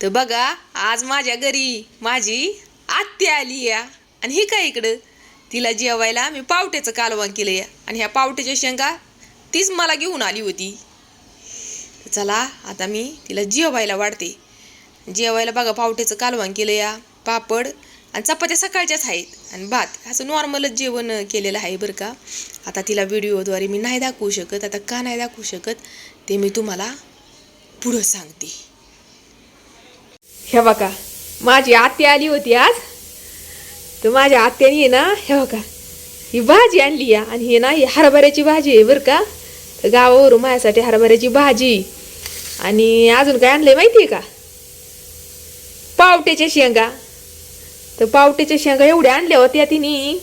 तर बघा आज माझ्या घरी माझी आत्या आली या आणि ही काय इकडं? तिला जेवायला मी पावट्याचं कालवण केलं या आणि ह्या पावट्याच्या शेंगा तीच मला घेऊन आली होती. चला आता मी तिला जेवायला वाढते. जेवायला बघा पावट्याचं कालवण केलं या पापड आणि चपात्या सकाळच्याच आहेत. आणि भात असं नॉर्मलच जेवण केलेलं आहे बरं का. आता तिला व्हिडिओद्वारे मी नाही दाखवू शकत आता का नाही दाखवू शकत ते मी तुम्हाला पुढं सांगते. हे बघा माझी आत्या आली होती आज. तर माझ्या आत्याने ना हे बघा ही भाजी आणली या. आणि ही ना ही हरभऱ्याची भाजी आहे बरं का. तर गावावरून माझ्यासाठी हरभऱ्याची भाजी. आणि अजून काय आणलंय माहिती आहे का? पावट्याच्या शेंगा. तर पावट्याच्या शेंगा एवढ्या आणल्या होत्या तिने.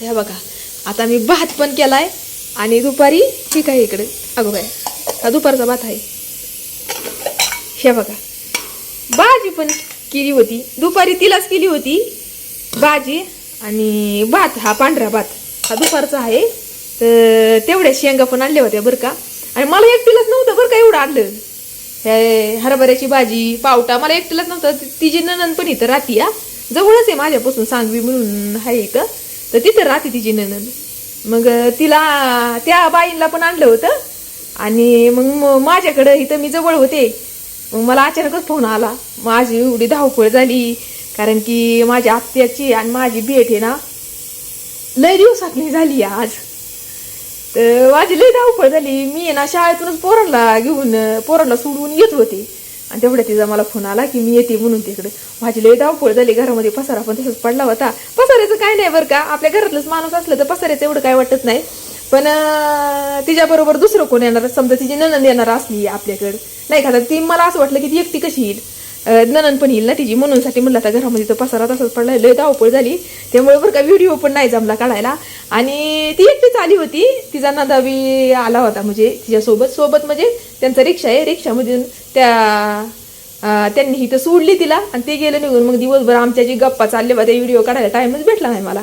तर हे बघा आता मी भात पण केला आहे आणि दुपारी ठीक आहे इकडे? अगो काय हा दुपारचा भात आहे. हे बघा. भाजी पण केली होती. दुपारी तिलाच केली होती. भाजी आणि भात हा पांढरा भात. हा दुपारचा आहे. तर तेवढ्या शेंगा पण आणल्या होत्या बरं का. आणि मला एकटीलाच नव्हतं बरं का एवढं आणलं. हे हरभऱ्याची भाजी पावटा मला एकटीलाच नव्हतं. तिची ननंद पण इथं राहती या जवळच आहे माझ्यापासून सांगवी म्हणून आहे इथं. तर तिथं राहते तिची ननंद मग तिला त्या बाईंना पण आणलं होतं. आणि मग माझ्याकडं इथं मी जवळ होते. मग मला अचानकच फोन आला. माझी एवढी धावपळ झाली कारण की माझ्या आत्याची आणि माझी भेट आहे ना लय दिवसात नाही झाली आहे आज. तर माझी लय धावपळ झाली. मी आहे ना शाळेतूनच पोरांना घेऊन पोरांना सोडून येत होते. आणि तेवढ्या तिचा मला फोन आला की मी येते म्हणून तिकडे. माझी लय धावपळ झाली. घरामध्ये पसारा पण तसंच पडला होता. पसाऱ्याचं काय नाही बरं का. आपल्या घरातलंच माणूस असलं तर पसाऱ्याचं एवढं काय वाटत नाही. पण तिच्याबरोबर दुसरं कोण येणार? समजा तिची ननंद येणार असली आपल्याकडं. नाही का ती मला असं वाटलं की ती एकटी कशी येईल? ननन पण येईल ना तिची. म्हणून साठी म्हणलं आता घरामध्ये तर पसारा तसाच पडला लय धावपळ झाली. त्यामुळे बरं का व्हिडिओ पण नाही जमला काढायला. आणि ती एकटीच आली होती. तिचा नदावी आला होता म्हणजे तिच्यासोबत. सोबत म्हणजे त्यांचा रिक्षा आहे. रिक्षामधून त्या त्यांनी इथं सोडली तिला. आणि ते गेलं निघून. मग दिवसभर आमच्या जी गप्पा चालले होत्या व्हिडिओ काढायला टाईमच भेटला नाही मला.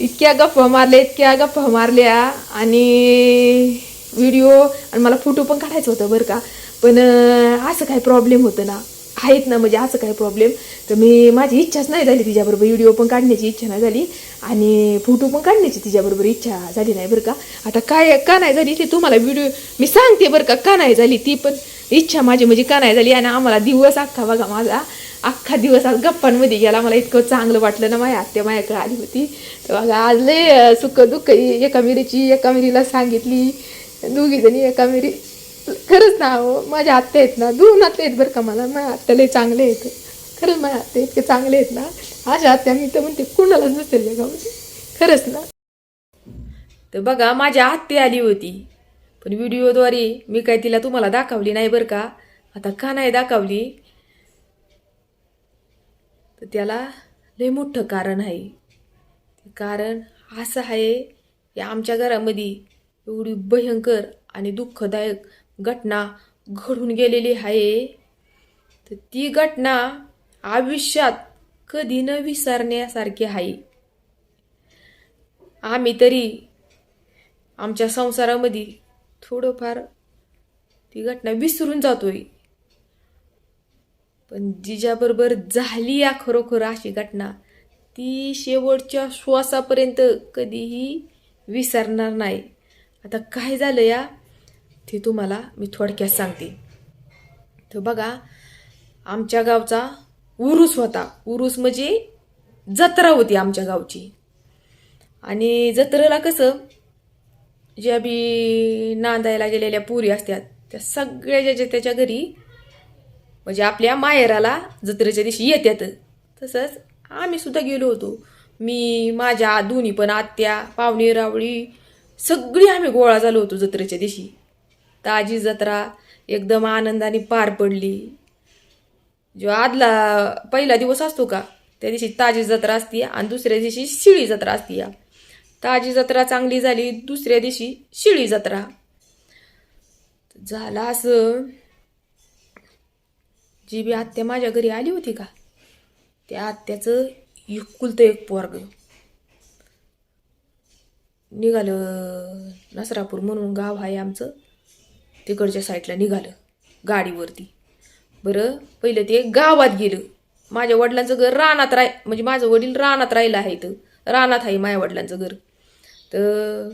इतक्या गप्पा मारल्या इतक्या गप्पा मारल्या. आणि व्हिडिओ आणि मला फोटो पण काढायचं होतं बरं का. पण असं काय प्रॉब्लेम होतं ना? आहेत ना म्हणजे असं काय प्रॉब्लेम तर मी माझी इच्छाच नाही झाली तिच्याबरोबर. व्हिडिओ पण काढण्याची इच्छा नाही झाली. आणि फोटो पण काढण्याची तिच्याबरोबर इच्छा झाली नाही बरं का. आता काय का नाही झाली ते तुम्हाला व्हिडिओ मी सांगते बरं का का नाही झाली ती पण. इच्छा माझी म्हणजे का नाही झाली? आणि आम्हाला दिवस अख्खा बघा माझा. अख्खा दिवस आज गप्पांमध्ये गेला. मला इतकं चांगलं वाटलं ना माझ्या आत्या माझ्याकडे आली होती. तर बघा आज लय सुख दुःख एका मिरीची एका मिरीला सांगितली. दोघी जणी एका मिरी खरंच ना हो माझ्या आत्या आहेत ना दोन आत्या आहेत बरं का मला. माझ्या आत्याला चांगले आहेत. खरंच माझ्या आत्या इतके चांगले आहेत ना. माझ्या आत्या मी तर म्हणते कुणालाच नसेल जगामध्ये खरंच ना. तर बघा माझ्या आत्ती आली होती. पण व्हिडिओद्वारे मी काय तिला तुम्हाला दाखवली नाही बरं का. आता का नाही दाखवली? तर त्याला लय मोठं कारण आहे. कारण असं आहे की आमच्या घरामध्ये एवढी भयंकर आणि दुःखदायक घटना घडून गेलेली आहे. तर ती घटना आयुष्यात कधी न विसरण्यासारखी आहे. आम्ही तरी आमच्या संसारामध्ये थोडंफार ती घटना विसरून जातोय. पण जिच्याबरोबर झाली या खरोखर अशी घटना ती शेवटच्या श्वासापर्यंत कधीही विसरणार नाही. आता काय झालं या ती तुम्हाला मी थोडक्यात सांगते. तर बघा आमच्या गावचा उरूस होता. उरूस म्हणजे जत्रा होती आमच्या गावची. आणि जत्रेला कसं ज्या बी नांदायला गेलेल्या पुरी असतात त्या सगळ्या ज्याच्या त्याच्या घरी म्हणजे आपल्या माहेराला जत्रेच्या दिवशी येतात तसंच आम्ही सुद्धा गेलो होतो. मी माझ्या दोन्ही पण आत्या पाहुणे रावळी सगळी आम्ही गोळा झालो होतो जत्रेच्या दिवशी. ताजी जत्रा एकदम आनंदाने पार पडली. जो आदला पहिला दिवस असतो का त्या दिवशी ताजी जत्रा असते आणि दुसऱ्या दिवशी शिळी जत्रा असते. ताजी जत्रा चांगली झाली दुसऱ्या दिवशी शिळी जत्रा. झाला असं. जी बी आत्या माझ्या घरी आली होती का त्या आत्याचं एकुलतं एक पोरग निघालं नसरापूर म्हणून गाव आहे आमचं. तिकडच्या साईडला निघालं गाडीवरती. बरं पहिलं ते गावात गेलं. माझ्या वडिलांचं घर रानात राह म्हणजे माझं वडील रानात राहिलं आहे तर रानात आहे माझ्या वडिलांचं घर. तर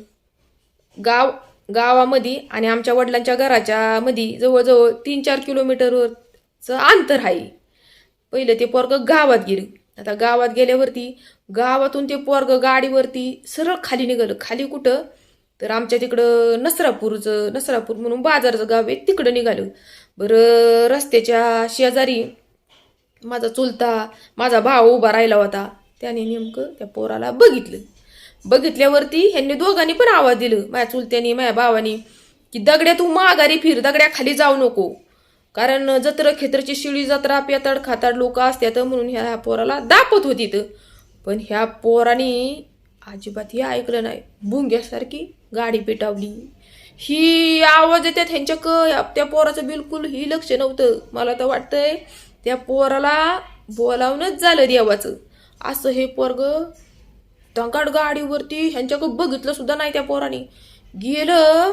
गाव गावामध्ये आणि आमच्या वडिलांच्या घराच्या मध्ये जवळजवळ तीन चार किलोमीटरवरचं अंतर आहे. पहिलं ते पोरग गावात गेलं. आता गावात गेल्यावरती गावातून ते पोरग गाडीवरती सरळ खाली निघालं. खाली कुठं? तर आमच्या तिकडं नसरापूरचं नसरापूर म्हणून बाजारचं गाव आहे तिकडं निघालं. बरं रस्त्याच्या शेजारी माझा चुलता माझा भाऊ उभा राहिला होता. त्याने नेमकं त्या पोराला बघितलं. बघितल्यावरती ह्यांनी दोघांनी पण आवाज दिलं. माझ्या चुलत्यानी माझ्या भावानी की दगड्या तू माघारी फिर दगड्या खाली जाऊ नको. कारण जत्र खेत्रची शिळी जत्रा पेताड खाताड लोक असतात म्हणून ह्या पोराला दापत होती तर पण ह्या पोराने अजिबात हे ऐकलं नाही. भुंग्यासारखी गाडी पेटावली. ही आवाज येतात ह्यांच्या क त्या पोराचं बिलकुल ही लक्ष नव्हतं. मला तर वाटतंय त्या पोराला बोलावूनच झालं देवाचं. असं हे पोरग टंकाट गाडीवरती ह्यांच्याकडं बघितलं सुद्धा नाही त्या पोराने. गेलं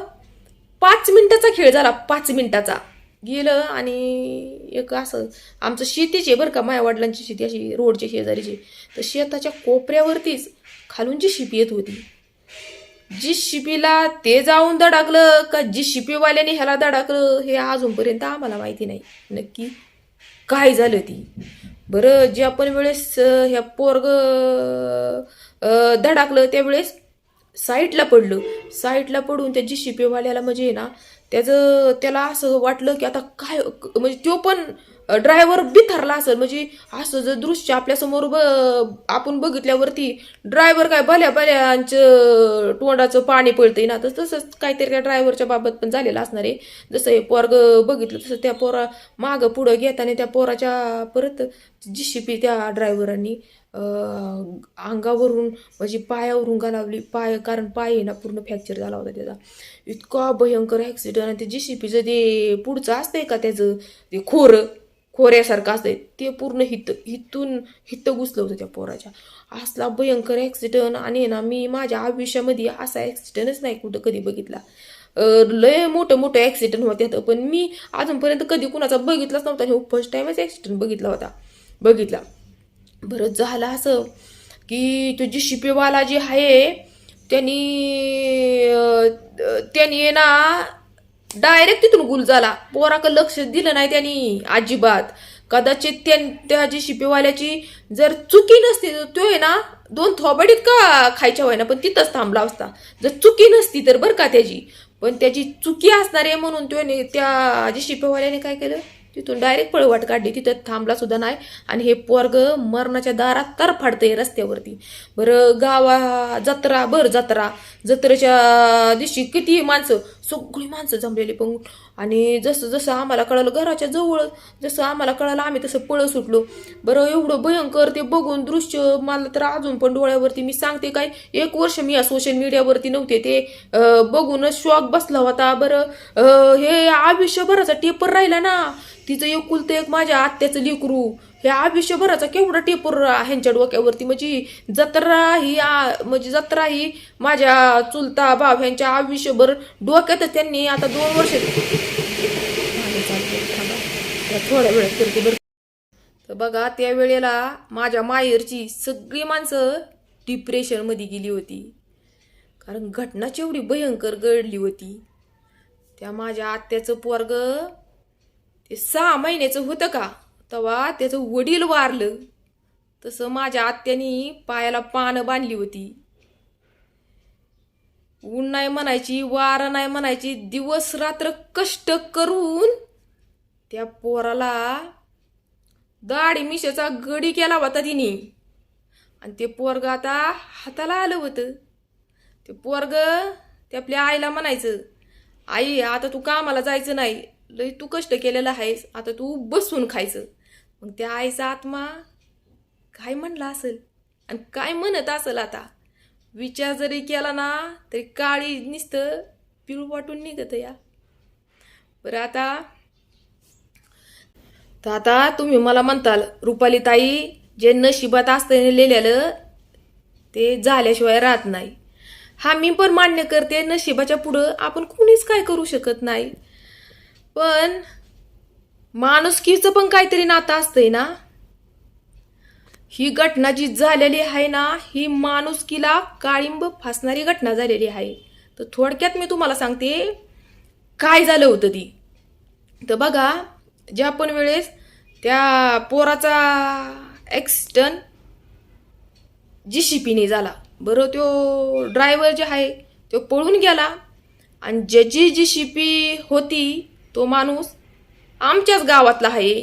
पाच मिनिटाचा खेळ झाला पाच मिनिटाचा. गेलं आणि एक असं आमचं शेतीचे आहे बरं का माझ्या वडिलांची शेती अशी रोडची शेजारीची. तर शेताच्या कोपऱ्यावरतीच खालूनची शिपी येत होती जी शिपीला ते जाऊन दडाकलं का जी शिपीवाल्याने ह्याला दडाकलं हे अजूनपर्यंत आम्हाला माहिती नाही. नक्की काय झालं ती? बरं जे आपण वेळेस ह्या पोरग अं, धडाकलं त्यावेळेस साईटला पडलं. साईटला पडून त्या जी शिपेवाल्याला म्हणजे ना त्याचं त्याला असं वाटलं की आता काय म्हणजे तो पण ड्रायव्हर बिथरला असेल. म्हणजे असं जर दृश्य आपल्यासमोर ब आपण बघितल्यावरती ड्रायव्हर काय भल्या भल्यांचं तोंडाचं पाणी पळतंय ना. तर तसंच काहीतरी त्या ड्रायव्हरच्या बाबत पण झालेलं असणार आहे. जसं हे पोरग बघितलं तसं त्या पोरा मागं पुढं घेताना त्या पोराच्या परत जी त्या ड्रायव्हरांनी अंगावरून म्हणजे पायावरून घालावली. पाय कारण पाय आहे ना पूर्ण फ्रॅक्चर झाला होता त्याचा. इतका भयंकर ॲक्सिडेंट आणि ते जी सी पीचं ते पुढचं असतंय का त्याचं? ते खोरं. खोऱ्यासारखं असतं ते पूर्ण हित हितून हित घुसलं होतं त्या पोराच्या. असला भयंकर ॲक्सिडंट आणि ना मी माझ्या आयुष्यामध्ये असा ॲक्सिडंटच नाही कुठं कधी बघितला. लय मोठं मोठं ॲक्सिडंट होते पण मी अजूनपर्यंत कधी कुणाचा बघितलाच नव्हता हे फर्स्ट टाइमच ॲक्सिडंट बघितला होता. बघितला. बरं झालं असं की तो जी शिपेवाला जे आहे त्यांनी त्यांनी आहे ना डायरेक्ट तिथून गुल झाला. पोराकडे लक्ष दिलं नाही त्यांनी अजिबात. कदाचित त्या त्या जी शिपेवाल्याची जर चुकी नसती तर तो आहे ना दोन थोबडीत का खायच्या व्हायना पण तिथंच थांबला असता. जर चुकी नसती तर बरं का त्याची. पण त्याची चुकी असणार आहे म्हणून तो त्या जी शिपेवाल्याने काय केलं? तिथून डायरेक्ट पळवाट काढली. तिथं थांबला सुद्धा नाही. आणि हे पोरग मरणाच्या दारात तर फाडतंय रस्त्यावरती. बरं गावा जत्रा बर जत्रा. जत्रेच्या दिवशी किती माणसं सगळी माणसं जमलेली पण. आणि जसं जसं आम्हाला कळालं घराच्या जवळ जसं आम्हाला कळालं आम्ही तसं पळ सुटलो. बरं एवढं भयंकर ते बघून दृश्य मला तर अजून पण डोळ्यावरती मी सांगते काय एक वर्ष मी या सोशल मीडियावरती नव्हते ते बघूनच शॉक बसला होता. बरं हे आयुष्यभराचा टेपर राहिला ना. तिचं एकुलतं एक माझ्या आत्याचं लेकरू. हे आयुष्यभराचा केवढा टेपर ह्यांच्या डोक्यावरती म्हणजे जत्रा ही म्हणजे जत्रा ही माझ्या चुलता भाव ह्यांच्या आयुष्यभर डोक्यातच त्यांनी आता दोन वर्ष थोड्या वेळात करते बरं तर बघा त्या वेळेला माझ्या माहेरची सगळी माणसं डिप्रेशनमध्ये गेली होती. कारण घटनाची एवढी भयंकर घडली होती. त्या माझ्या आत्याचं पोरग ते सहा महिन्याचं होतं का? तेव्हा त्याचं वडील वारलं. तसं माझ्या आत्यानी पायाला पानं बांधली होती. ऊन नाही म्हणायची वारा नाही म्हणायची दिवस रात्र कष्ट करून त्या पोराला दाढी मिशाचा गडी केला होता तिने. आणि ते पोरग आता हाताला आलं होतं. ते पोरग ते आपल्या आईला म्हणायचं आई आता तू कामाला जायचं नाही. लय तू कष्ट केलेलं आहेस. आता तू बसून खायचं. मग त्या आईचा आत्मा काय म्हणला असेल? आणि काय म्हणत असेल आता? विचार जरी केला ना तरी काळी नुसतं पिळू वाटून निघत या. बरं आता तर आता तुम्ही मला म्हणताल रुपाली ताई जे नशिबात असतं लिहिलेलं ते झाल्याशिवाय राहत नाही. हा मी पण मान्य करते नशिबाच्या पुढं आपण कुणीच काय करू शकत नाही. पण माणुसकीचं पण काहीतरी नातं असतंय ना? ही घटना जी झालेली आहे ना ही माणुसकीला काळिंब फासणारी घटना झालेली आहे. तर थोडक्यात मी तुम्हाला सांगते काय झालं होतं ती. तर बघा ज्या पण वेळेस त्या पोराचा ॲक्सिडंट जी शिपीने झाला. बरं तो ड्रायव्हर जे आहे तो पळून गेला. आणि ज्याची जी शिपी होती तो माणूस आमच्याच गावातला आहे.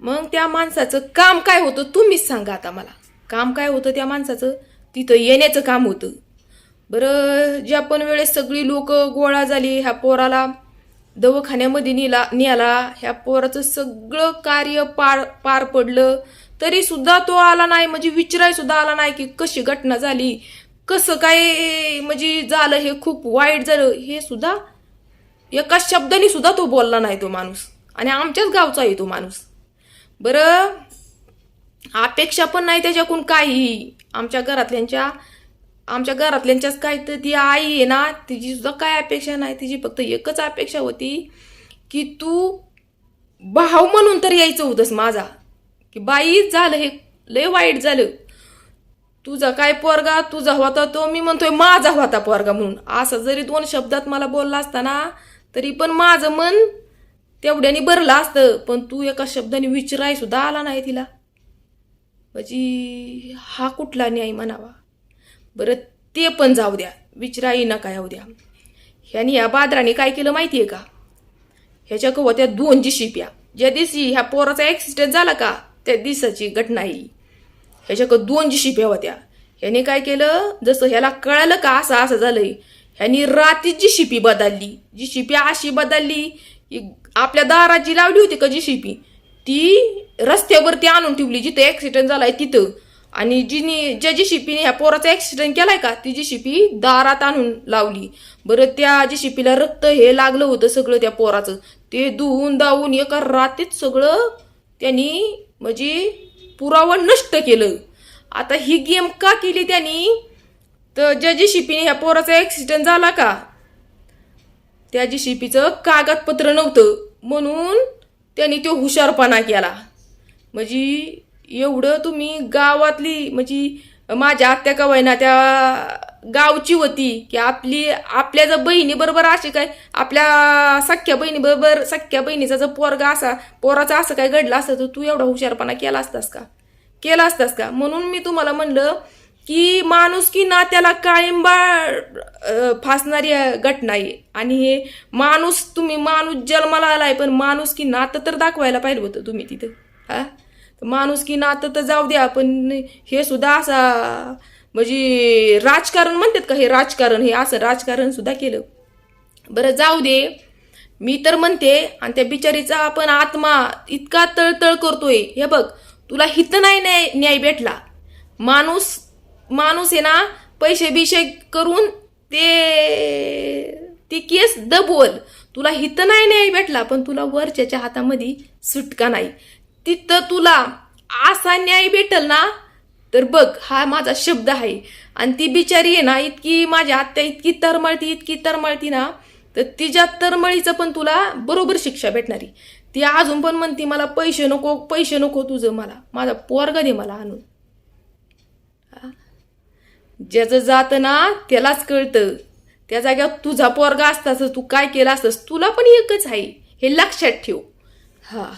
मग त्या माणसाचं काम काय होतं तुम्हीच सांगा आता मला. काम काय होतं त्या माणसाचं? तिथं येण्याचं काम होतं. बरं ज्या पण वेळेस सगळी लोक गोळा झाली ह्या पोराला दवाखान्यामध्ये नेला नेला ह्या पोराचं सगळं कार्य पार पार पडलं तरी सुद्धा तो आला नाही. म्हणजे विचाराय सुद्धा आला नाही की कशी घटना झाली कसं काय म्हणजे झालं हे खूप वाईट झालं हे सुद्धा एका शब्दाने सुद्धा तो बोलला नाही तो माणूस. आणि आमच्याच गावचा आहे तो माणूस. बरं अपेक्षा पण नाही त्याच्याकडून काही. आमच्या घरातल्यांच्या आमच्या घरातल्यांच्याच काय तर ती आई आहे ना तिची सुद्धा काय अपेक्षा नाही तिची फक्त एकच अपेक्षा होती की तू भाव म्हणून तर यायचं होतंस माझा. की बाई झालं हे लय वाईट झालं. तुझा काय पोरगा तुझा होता तो मी म्हणतोय माझा होता पोरगा म्हणून. असं जरी दोन शब्दात मला बोलला असताना तरी पण माझं मन तेवढ्याने भरलं असतं पण तू एका शब्दाने विचाराय सुद्धा आला नाही तिला. म्हणजे हा कुठला न्याय म्हणावा? बरं ते पण जाऊ द्या. विचाराई नका येऊ द्या. ह्याने या बादराने काय केलं माहिती आहे का? ह्याच्या होत्या दोन जी शिप्या ज्या दिवशी ह्या पोराचा ॲक्सिडेंट झाला का त्या दिवसाची घटना ही ह्याच्याकडं दोन जी शिप्या होत्या. ह्याने काय केलं? जसं ह्याला कळालं का असं असं झालंय ह्यांनी रातीच जी शिपी बदलली जी शिपी अशी बदलली की आपल्या दारात जी लावली होती का जी शिपी ती रस्त्यावरती आणून ठेवली जिथं ॲक्सिडेंट झालाय तिथं. आणि जिनी ज्या जी शिपीने ह्या पोराचा ॲक्सिडेंट केलाय का ती जी शिपी दारात आणून लावली. बरं त्या जी शिपीला रक्त हे लागलं होतं सगळं त्या पोराचं. ते धुवून दावून एका रात्रीत सगळं त्यांनी म्हणजे पुरावा नष्ट केलं. आता ही गेम का केली त्यांनी? तर ज्या जी शिपीने ह्या पोराचा ॲक्सिडेंट झाला का? त्या जी शिपीचं कागदपत्र नव्हतं. म्हणून त्यांनी तो हुशारपणा केला. म्हणजे एवढं तुम्ही गावातली म्हणजे माझ्या आत्या का त्या गावची होती की आपली आपल्या जर बहिणीबरोबर असे काय आपल्या सख्ख्या बहिणीबरोबर सख्ख्या बहिणीचा जर पोरगा असा पोराचा असं काय घडलं असतं तर तू एवढा हुशारपणा केला असतास का? केला असतास का? म्हणून मी तुम्हाला म्हणलं की माणूस की नात्याला काळिंबा फासणारी घटना आहे आणि हे माणूस तुम्ही माणूस जन्माला आलाय पण माणूस की नातं तर दाखवायला पाहिलं होतं तुम्ही तिथं. हा? माणूस की नातं तर जाऊ द्या पण हे सुद्धा असा म्हणजे राजकारण म्हणतात का हे राजकारण हे असं राजकारण सुद्धा केलं. बरं जाऊ दे. मी तर म्हणते आणि त्या बिचारीचा आपण आत्मा इतका तळतळ करतोय. हे बघ तुला हित नाही न्याय भेटला. माणूस माणूस आहे ना पैसे बिशे करून ते ती केस दबवल. तुला हित नाही न्याय भेटला पण तुला वरच्याच्या हातामध्ये सुटका नाही. तिथं तुला असा न्याय भेटल ना तर बघ हा माझा शब्द आहे. आणि ती बिचारी आहे ना इतकी माझ्या आत्या इतकी तरमळती इतकी तरमळती ना तर तिच्या तरमळीचं पण तुला बरोबर शिक्षा भेटणारी. ती अजून पण म्हणती मला पैसे नको पैसे नको तुझं मला. माझा पोरगा दे मला आणून. ज्याचं जातं ना त्यालाच कळतं. त्या जाग्यावर तुझा पोरगा असतास तू काय केला असतंस तुला पण एकच आहे. हे लक्षात ठेव. हा.